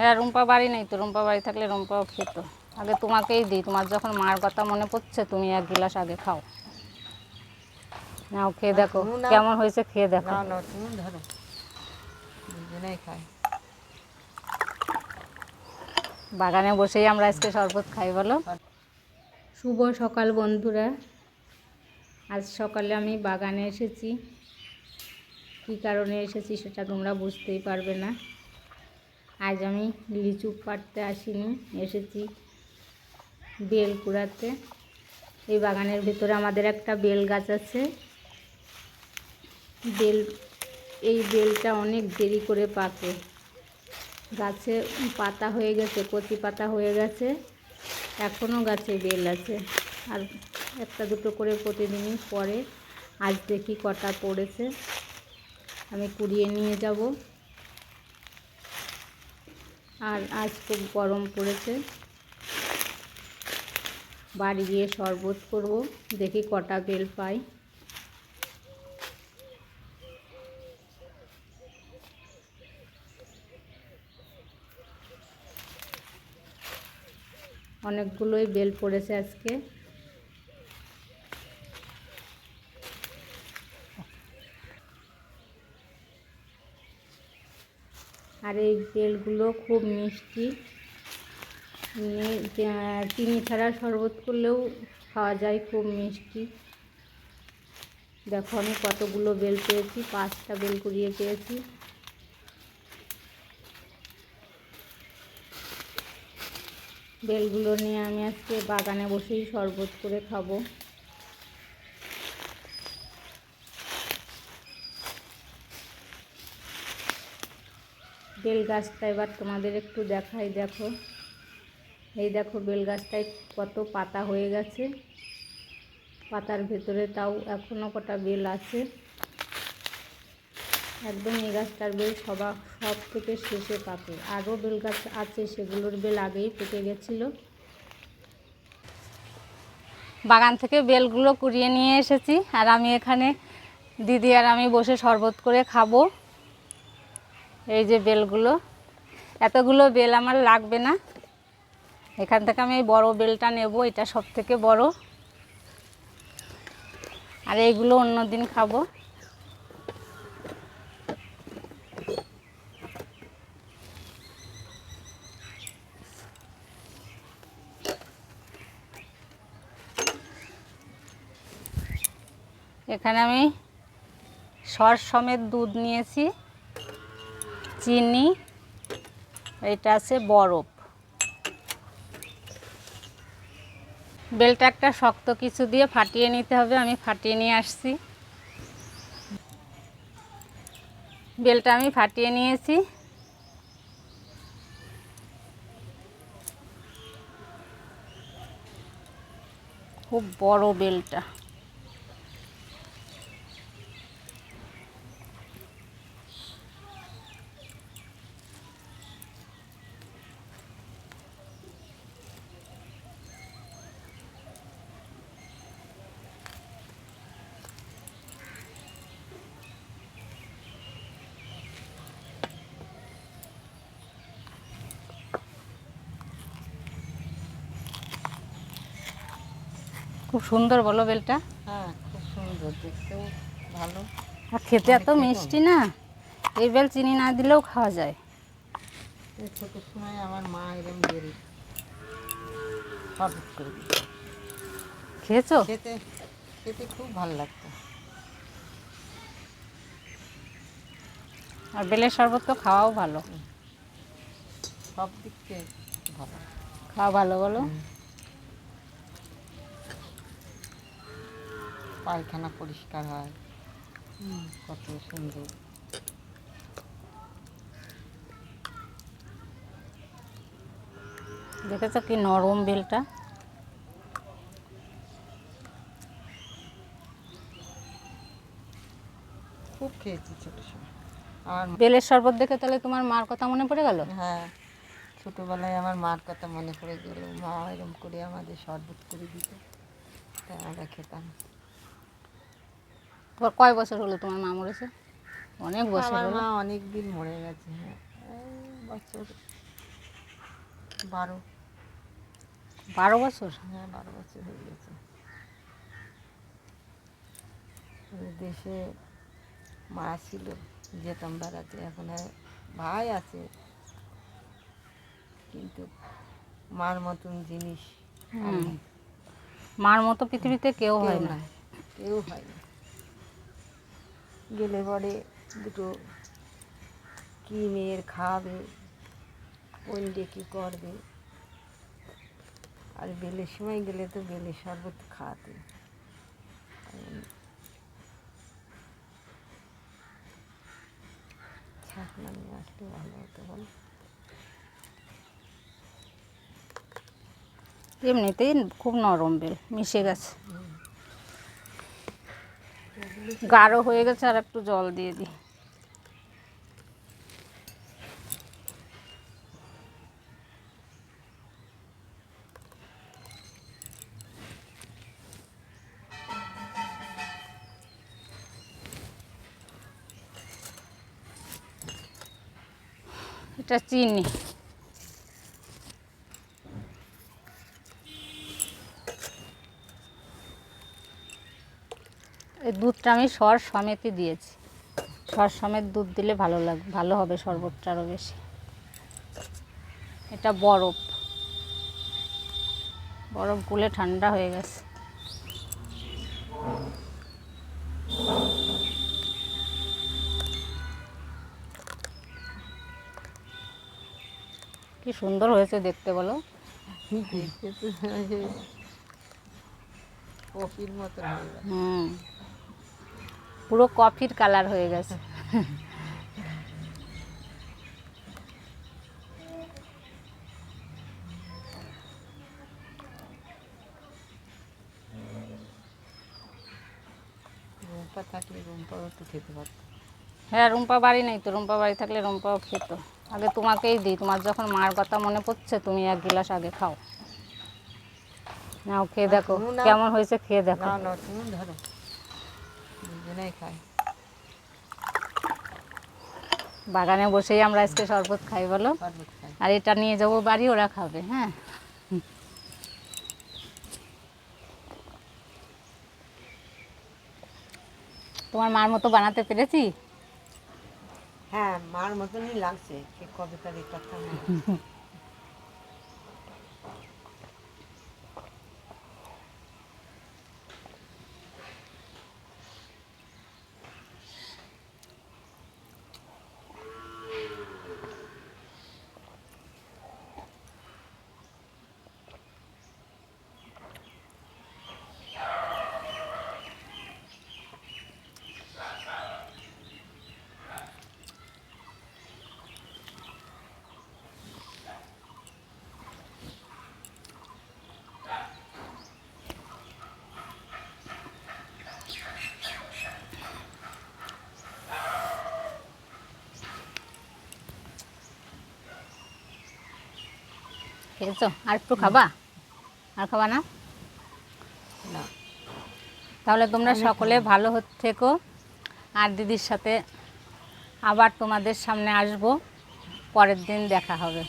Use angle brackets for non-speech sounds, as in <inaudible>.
হ্যাঁ রুম্পা বাড়ি নেই তো রুম্পা বাড়ি থাকলে রুম্পাও খেত। আগে তোমাকেই দিই তোমার যখন মার কথা মনে পড়ছে তুমি এক গিলাস আগে খাও। নাও খেয়ে দেখো কেমন হয়েছে খেয়ে দেখো। না না তুমি ধরো। দুজনেই খাই বাগানে বসেই আমরা আজকে শরবত খাই বলো। শুভ সকাল বন্ধুরা। আজ সকালে আমি বাগানে এসেছি। কী কারণে এসেছি সেটা তোমরা বুঝতেই পারবে না। আজ আমি লিচু পাড়তে আসিনি, এসেছি বেল কুড়াতে এই বাগানের ভিতরে আমাদের একটা বেল গাছ আছে। বেল, এই বেলটা অনেক দেরি করে পাকে। গাছে পাতা হয়ে গেছে, কচি পাতা হয়ে গেছে। এখনও গাছে বেল আছে। আর একটা দুটো করে প্রতিদিনই পরে আজ দেখি কটা পড়েছে। আমি কুড়িয়ে নিয়ে যাব। আর আজ খুব গরম পড়েছে। বাড়ি গিয়ে শরবত করব, দেখি কটা বেল পাই। অনেকগুলোই বেল পড়েছে আজকে। আর এই বেলগুলো খুব মিষ্টি। চিনি ছাড়া শরবত করলেও খাওয়া যায়, খুব মিষ্টি। দেখো আমি কতগুলো বেল পেয়েছি, পাঁচটা বেল কুড়িয়ে পেয়েছি। বেলগুলো নিয়ে আমি আজকে বাগানে বসেই শরবত করে খাব। বেল গাছটা এবার তোমাদের একটু দেখাই, দেখো। এই দেখো বেল গাছটায় কত পাতা হয়ে গেছে। পাতার ভেতরে তাও এখনও কটা বেল আছে। একদম এই গাছটার বেল সবা, সব থেকে শেষে পাকে আরও বেল গাছ আছে, সেগুলোর বেল আগেই পেকে গেছিল। বাগান থেকে বেলগুলো কুড়িয়ে নিয়ে এসেছি। আর আমি এখানে দিদি আর আমি বসে শরবত করে খাব। এই যে বেলগুলো। এতগুলো বেল আমার লাগবে না। এখান থেকে আমি এই বড়ো বেলটা নেব, এটা সব থেকে বড়। আর এইগুলো অন্য দিন খাব। এখানে আমি সর সমেত দুধ নিয়েছি। চিনি, এটা আছে বরফ। বেলটা একটা শক্ত কিছু দিয়ে ফাটিয়ে নিতে হবে, আমি ফাটিয়ে নিয়ে আসছি। বেলটা আমি ফাটিয়ে নিয়েছি। খুব বড় বেলটা। খুব সুন্দর বলো বেলটা। হ্যাঁ খুব সুন্দর দেখতেও ভালো। আর খেতে এত মিষ্টি না এই বেল চিনি না দিলেও খাওয়া যায়। ছোটোর সময় আমার মা বেল শরবত করে। খেয়েছো? খেতে খেতে খুব ভালো লাগতো। আর বেলের শরবত তো খাওয়াও ভালো। সব দিক থেকে ভালো। খাওয়া ভালো বলো। পায়খানা পরিষ্কার হয়। কত সুন্দর। দেখেছ কি নরম বেলটা? খুব খেয়েছি ছোটো সময়। আমার বেলের শরবত দেখে তাহলে তোমার মার কথা মনে পড়ে গেল? হ্যাঁ ছোটোবেলায় আমার মার কথা মনে পড়ে গেল। মা এরম করে আমাদের শরবত করে দিত। তাই আমরা খেতাম। তোমার কয় বছর হলো তোমার মা মরেছে? অনেক বছর আমার হলো। মা অনেক দিন মরে গেছে হ্যাঁ। বছর বারো। বারো বছর? হ্যাঁ বারো বছর হয়ে গেছে। দেশে মা ছিল যেতাম বেড়াতে। এখন আর ভাই আছে। কিন্তু মার মতন জিনিস মার মতো পৃথিবীতে কেউ হয় না। কেউ হয় না। গেলে পরে দুটো কী মেয়ের খাওয়াবে কোন কী করবে? আর বেলের সময় গেলে তো বেলের শরবত খাওয়াতে। আসলে ভালো হতো বল। এমনিতেই খুব নরম বেল, মিশে গেছে। গাঢ় হয়ে গেছে আর একটু জল দিয়ে দিই। এটা চিনি। এই দুধটা আমি সর সমেতই দিয়েছি। সর সমেত দুধ দিলে ভালো লাগ ভালো হবে শরবতটা আরও বেশি। এটা বরফ। বরফ গুলে ঠান্ডা হয়ে গেছে। কি সুন্দর হয়েছে দেখতে বলো। গেছে। হুম। পুরো কফির কালার হয়ে গেছে। রুম্পা থাকলে রুম্পাও একটু খেতে পারতো। হ্যাঁ রুম্পা বাড়ি নেই তো রুম্পা বাড়ি থাকলে রুম্পাও খেত। আগে তোমাকেই দিই তোমার যখন মার কথা মনে পড়ছে তুমি এক গিলাস আগে খাও। নাও খেয়ে দেখো কেমন হয়েছে খেয়ে দেখো। না না তুমি ধরো। দুজনেই খাই। বাগানে বসেই আমরা আজকে শরবত খাই বলো? আর এটা নিয়ে যাব বাড়ি ওরা খাবে হ্যাঁ? তোমার মার মতো বানাতে পেরেছি? হ্যাঁ মার মতনই লাগছে সে <laughs> খেয়েছো? আর একটু খাবা? আর খাবা না? তাহলে তোমরা সকলে ভালো থেকো। আর দিদির সাথে আবার তোমাদের সামনে আসব। পরের দিন দেখা হবে।